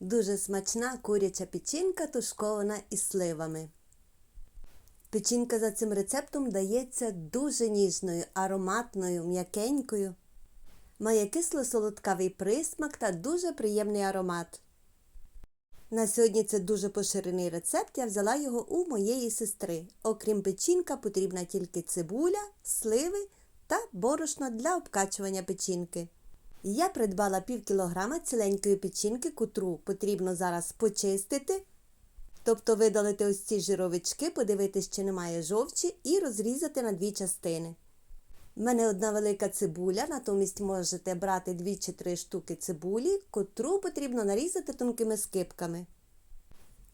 Дуже смачна куряча печінка, тушкована із сливами. Печінка за цим рецептом дається дуже ніжною, ароматною, м'якенькою. Має кисло-солодкавий присмак та дуже приємний аромат. На сьогодні це дуже поширений рецепт, я взяла його у моєї сестри. Окрім печінка, потрібна тільки цибуля, сливи та борошно для обкачування печінки. Я придбала пів кілограма ціленької печінки, котру потрібно зараз почистити, тобто видалити ось ці жировички, подивитись, чи немає жовчі, і розрізати на дві частини. У мене одна велика цибуля, натомість можете брати 2 чи 3 штуки цибулі, котру потрібно нарізати тонкими скипками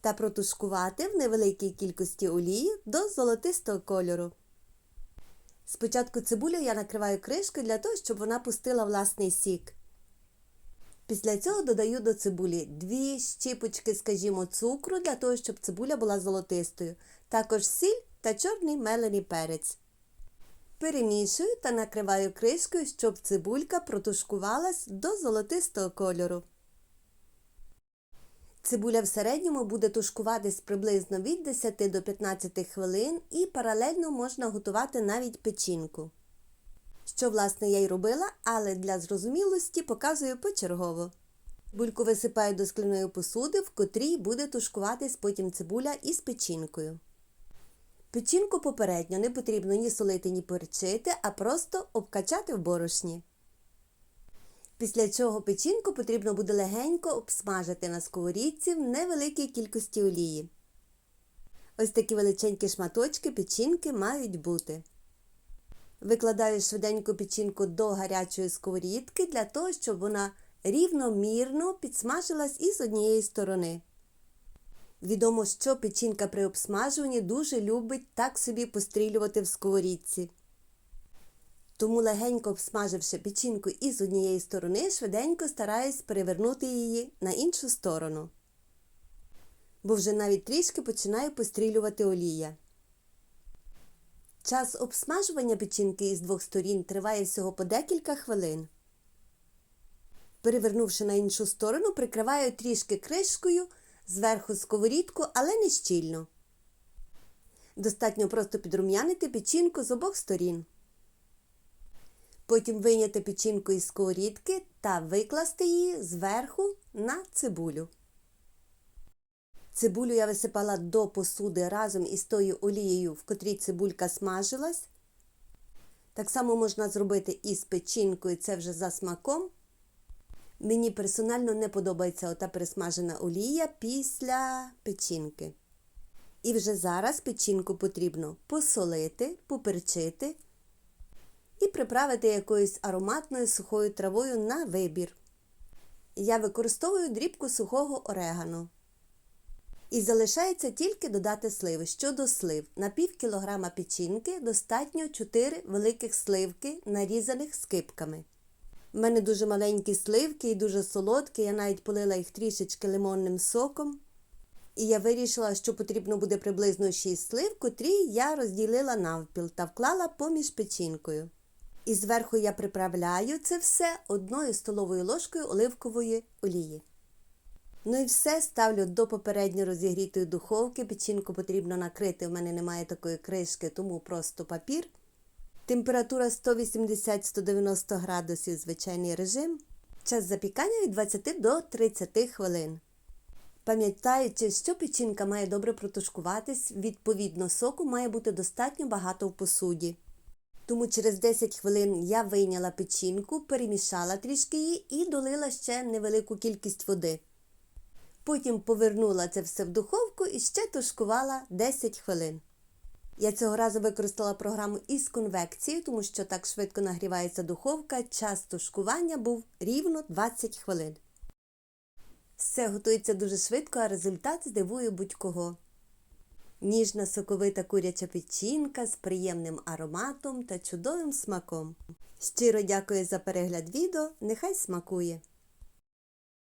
та протушкувати в невеликій кількості олії до золотистого кольору. Спочатку цибулю я накриваю кришкою для того, щоб вона пустила власний сік. Після цього додаю до цибулі 2 щіпочки, скажімо, цукру для того, щоб цибуля була золотистою, також сіль та чорний мелений перець. Перемішую та накриваю кришкою, щоб цибулька протушкувалась до золотистого кольору. Цибуля в середньому буде тушкуватись приблизно від 10 до 15 хвилин і паралельно можна готувати навіть печінку. Що, власне, я й робила, але для зрозумілості показую почергово. Бульку висипаю до скляної посуди, в котрій буде тушкуватись потім цибуля із печінкою. Печінку попередньо не потрібно ні солити, ні перчити, а просто обкачати в борошні. Після чого печінку потрібно буде легенько обсмажити на сковорідці в невеликій кількості олії. Ось такі величенькі шматочки печінки мають бути. Викладаю швиденько печінку до гарячої сковорідки для того, щоб вона рівномірно підсмажилась із однієї сторони. Відомо, що печінка при обсмажуванні дуже любить так собі пострілювати в сковорідці. Тому легенько обсмаживши печінку із однієї сторони, швиденько стараюсь перевернути її на іншу сторону. Бо вже навіть трішки починає пострілювати олія. Час обсмажування печінки із двох сторін триває всього по декілька хвилин. Перевернувши на іншу сторону, прикриваю трішки кришкою зверху сковорідку, але не щільно. Достатньо просто підрум'янити печінку з обох сторін. Потім вийняти печінку із сковорідки та викласти її зверху на цибулю. Цибулю я висипала до посуди разом із тою олією, в котрій цибулька смажилась. Так само можна зробити і з печінкою, це вже за смаком. Мені персонально не подобається ота пересмажена олія після печінки. І вже зараз печінку потрібно посолити, поперчити і приправити якоюсь ароматною сухою травою на вибір. Я використовую дрібку сухого орегано. І залишається тільки додати сливи. Щодо слив, на пів кілограма печінки достатньо 4 великих сливки, нарізаних скипками. У мене дуже маленькі сливки і дуже солодкі, я навіть полила їх трішечки лимонним соком. І я вирішила, що потрібно буде приблизно 6 слив, котрі я розділила навпіл та вклала поміж печінкою. І зверху я приправляю це все одною столовою ложкою оливкової олії. Ну і все ставлю до попередньо розігрітої духовки. Печінку потрібно накрити. У мене немає такої кришки, тому просто папір. Температура 180-190 градусів звичайний режим. Час запікання від 20 до 30 хвилин. Пам'ятаючи, що печінка має добре протушкуватись, відповідно соку має бути достатньо багато в посуді. Тому через 10 хвилин я вийняла печінку, перемішала трішки її і долила ще невелику кількість води. Потім повернула це все в духовку і ще тушкувала 10 хвилин. Я цього разу використала програму із конвекцією, тому що так швидко нагрівається духовка, час тушкування був рівно 20 хвилин. Все готується дуже швидко, а результат здивує будь-кого. Ніжна соковита куряча печінка з приємним ароматом та чудовим смаком. Щиро дякую за перегляд відео, нехай смакує!